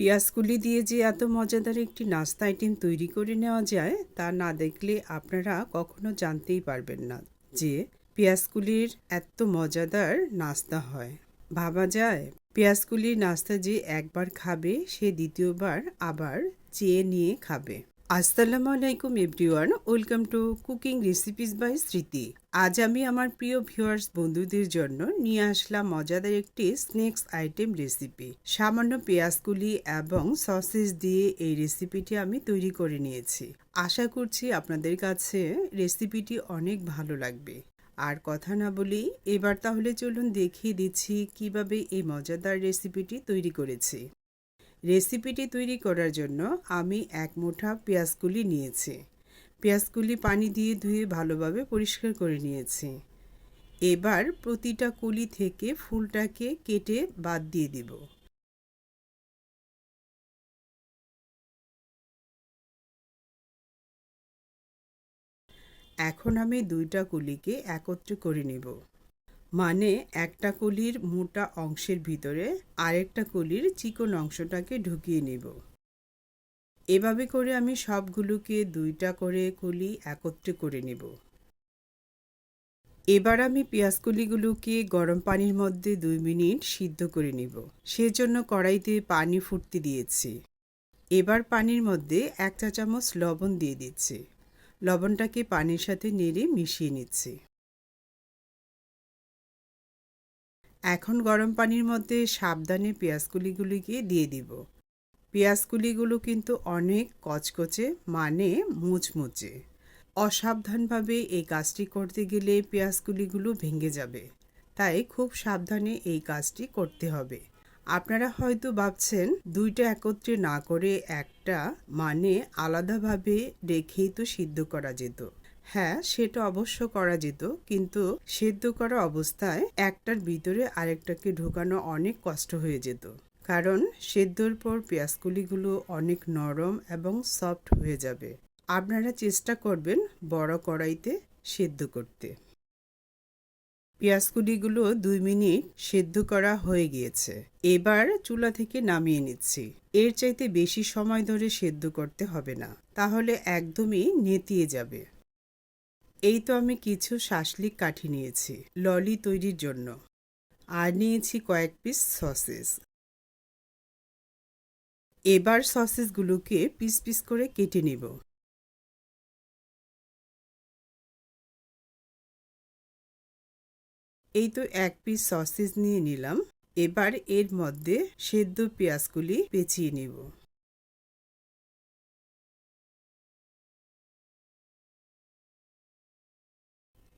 পেঁয়াজকুলি দিয়ে যে এত মজাদার একটি নাস্তা আইটেম তৈরি করে নেওয়া যায়, তা না দেখলে আপনারা কখনো জানতেই পারবেন না যে পেঁয়াজকুলির এত মজাদার নাস্তা হয়। ভাবা যায় পেঁয়াজকুলির নাস্তা যে একবার খাবে, সে দ্বিতীয়বার আবার চেয়ে নিয়ে খাবে। আসসালামু আলাইকুম everyone, welcome to cooking recipes by Smriti. আজ আমি আমার প্রিয় ভিউয়ার্স বন্ধুদের জন্য নিয়ে আসলাম মজাদার একটি স্ন্যাক্স আইটেম রেসিপি। সামান্য পেঁয়াজকুলি এবং সসেস দিয়ে এই রেসিপিটি আমি তৈরি করে নিয়েছি। আশা করছি আপনাদের কাছে রেসিপিটি অনেক ভালো লাগবে। আর কথা না বলি এবার তাহলে চলুন দেখিয়ে দিচ্ছি কীভাবে এই মজাদার রেসিপিটি তৈরি করেছি। রেসিপিটি তৈরি করার জন্য আমি এক মুঠা পেঁয়াজকুলি নিয়েছি। পেঁয়াজকুলি পানি দিয়ে ধুয়ে ভালোভাবে পরিষ্কার করে নিয়েছি। এবার প্রতিটা কুলি থেকে ফুলটাকে কেটে বাদ দিয়ে দিব। এখন আমি দুইটা কুলিকে একত্র করে নিব। মানে একটা কলির মোটা অংশের ভিতরে আরেকটা কলির চিকন অংশটাকে ঢুকিয়ে নেব। এভাবে করে আমি সবগুলোকে দুইটা করে কলি একত্রে করে নেব। এবার আমি পেঁয়াজকলিগুলোকে গরম পানির মধ্যে দুই মিনিট সিদ্ধ করে নিব। সেজন্য কড়াইতে পানি ফুটতে দিয়েছি। এবার পানির মধ্যে এক চা চামচ লবণ দিয়ে দিচ্ছি। লবণটাকে পানির সাথে নেড়ে মিশিয়ে নিচ্ছি। এখন গরম পানির মধ্যে সাবধানে পেঁয়াজকুলিগুলিকে দিয়ে দিব। পেঁয়াজকুলিগুলো কিন্তু অনেক কচকচে মানে মুচমুচে। অসাবধানভাবে এই কাজটি করতে গেলে পেঁয়াজকুলিগুলো ভেঙে যাবে। তাই খুব সাবধানে এই কাজটি করতে হবে। আপনারা হয়তো ভাবছেন, দুইটা একত্রে না করে একটা মানে আলাদাভাবে রেখেই তো সিদ্ধ করা যেত। হ্যাঁ সেটা অবশ্য করা যেত কিন্তু সেদ্ধ করা অবস্থায় একটার ভিতরে আরেকটাকে ঢোকানো অনেক কষ্ট হয়ে যেত। কারণ সেদ্ধর পর পেঁয়াজকুলিগুলো অনেক নরম এবং সফট হয়ে যাবে। আপনারা চেষ্টা করবেন বড় কড়াইতে সেদ্ধ করতে। পেঁয়াজকুলিগুলো দুই মিনিট সেদ্ধ করা হয়ে গিয়েছে। এবার চুলা থেকে নামিয়ে নিচ্ছি। এর চাইতে বেশি সময় ধরে সেদ্ধ করতে হবে না, তাহলে একদমই নেতিয়ে যাবে। এই তো আমি কিছু শাসলিক কাঠি নিয়েছি, ললি তৈরির জন্য। আর নিয়েছি কয়েক পিস সসেস এবার সসেসগুলোকে পিস পিস করে কেটে নেব। এই তো এক পিস সসেস নিয়ে নিলাম। এবার এর মধ্যে সেদ্ধ পেঁয়াজগুলি পেঁচিয়ে নিব।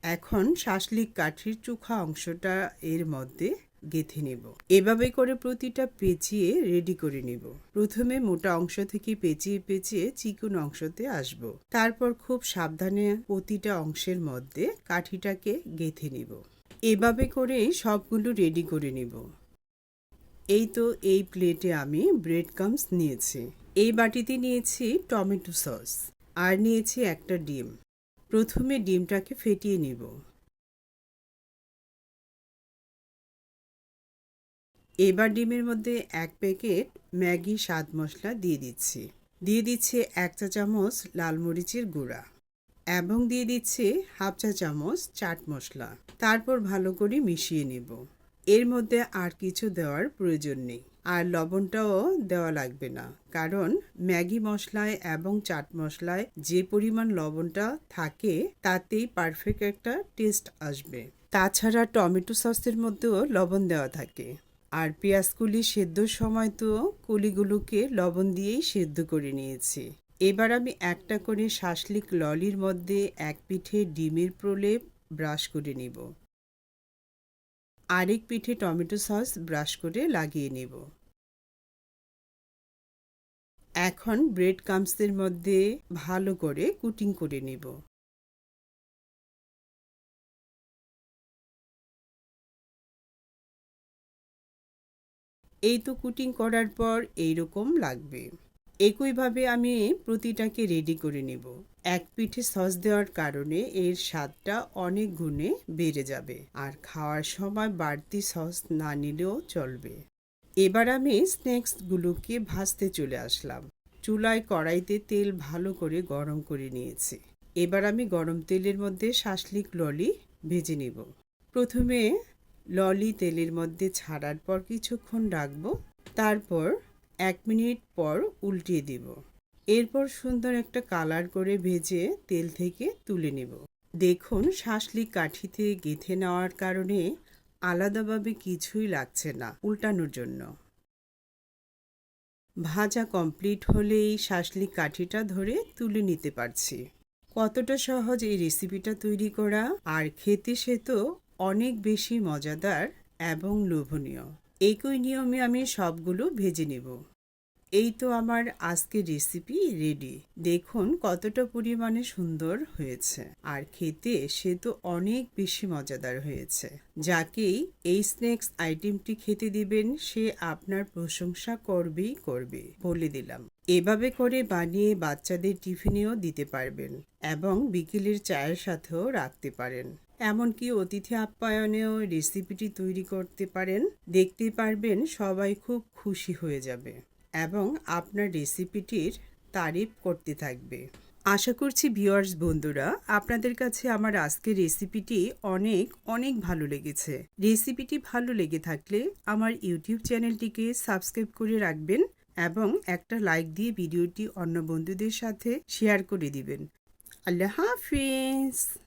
এখন শাসলিক কাঠির চোখা অংশটা এর মধ্যে গেঁথে নেব। এভাবে করে প্রতিটা পেঁচিয়ে রেডি করে নেব। প্রথমে মোটা অংশ থেকে পেঁচিয়ে পেঁচিয়ে চিকন অংশতে আসব। তারপর খুব সাবধানে প্রতিটা অংশের মধ্যে কাঠিটাকে গেঁথে নেব। এভাবে করে সবগুলো রেডি করে নিব। এই তো এই প্লেটে আমি ব্রেড কামস নিয়েছি। এই বাটিতে নিয়েছি টমেটো সস আর নিয়েছি একটা ডিম। প্রথমে ডিমটাকে ফেটিয়ে নিব। এবার ডিমের মধ্যে এক প্যাকেট ম্যাগি স্বাদ মশলা দিয়ে দিচ্ছি। দিয়ে দিচ্ছে এক চা চামচ লাল মরিচের গুঁড়া এবং দিয়ে দিচ্ছে হাফ চা চামচ চাট মশলা। তারপর ভালো করে মিশিয়ে নেব। এর মধ্যে আর কিছু দেওয়ার প্রয়োজন নেই। আর লবণটাও দেওয়া লাগবে না। কারণ ম্যাগি মশলায় এবং চাট মশলায় যে পরিমাণ লবণটা থাকে, তাতেই পারফেক্ট একটা টেস্ট আসবে। তাছাড়া টমেটো সসের মধ্যেও লবণ দেওয়া থাকে। আর পেঁয়াজকুলি সেদ্ধর সময় তো কুলিগুলোকে লবণ দিয়েই সেদ্ধ করে নিয়েছি। এবার আমি একটা করে শাসলিক ললির মধ্যে এক পিঠে ডিমের প্রলেপ ব্রাশ করে নিব। আরেক পিঠে টমেটো সস ব্রাশ করে লাগিয়ে নেব। এখন ব্রেড কামসের মধ্যে ভালো করে কুটিং করে নেব। এই তো কুটিং করার পর এইরকম লাগবে। একইভাবে আমি প্রতিটাকে রেডি করে নেব। এক পিঠে সস দেওয়ার কারণে এর স্বাদটা অনেক গুণে বেড়ে যাবে আর খাওয়ার সময় বাড়তি সস না নিলেও চলবে। এবার আমি স্ন্যাক্সগুলোকে ভাজতে চলে আসলাম। চুলায় কড়াইতে তেল ভালো করে গরম করে নিয়েছি। এবার আমি গরম তেলের মধ্যে শাসলিক ললি ভেজে নিব। প্রথমে ললি তেলের মধ্যে ছাড়ার পর কিছুক্ষণ রাখব। তারপর এক মিনিট পর উল্টিয়ে দিব। এরপর সুন্দর একটা কালার করে ভেজে তেল থেকে তুলে নেব। দেখুন শাসলিক কাঠিতে গেঁথে নেওয়ার কারণে আলাদাভাবে কিছুই লাগছে না উল্টানোর জন্য। ভাজা কমপ্লিট হলেই শাসলিক কাঠিটা ধরে তুলে নিতে পারছি। কতটা সহজ এই রেসিপিটা তৈরি করা। আর খেতে সে তো অনেক বেশি মজাদার এবং লোভনীয়। একই নিয়মে আমি সবগুলো ভেজে নেব। এই তো আমার আজকে রেসিপি রেডি দেখুন কতটা পরিমাণে সুন্দর হয়েছে। আর খেতে সে তো অনেক বেশি মজাদার হয়েছে। যাকেই এই স্ন্যাক্স আইটেমটি খেতে দিবেন, সে আপনার প্রশংসা করবেই করবে, বলে দিলাম। এভাবে করে বানিয়ে বাচ্চাদের টিফিনেও দিতে পারবেন এবং বিকেলের চায়ের সাথেও রাখতে পারেন। এমনকি অতিথি আপ্যায়নেও রেসিপিটি তৈরি করতে পারেন। দেখতে পারবেন সবাই খুব খুশি হয়ে যাবে। এবং আপনার রেসিপিটির তারিফ করতে থাকবে। আশা করছি ভিউয়ার্স বন্ধুরা, আপনাদের কাছে আমার আজকের রেসিপিটি অনেক অনেক ভালো লেগেছে। রেসিপিটি ভালো লেগে থাকলে আমার ইউটিউব চ্যানেলটিকে সাবস্ক্রাইব করে রাখবেন এবং একটা লাইক দিয়ে ভিডিওটি অন্য বন্ধুদের সাথে শেয়ার করে দিবেন। আল্লাহ হাফিজ!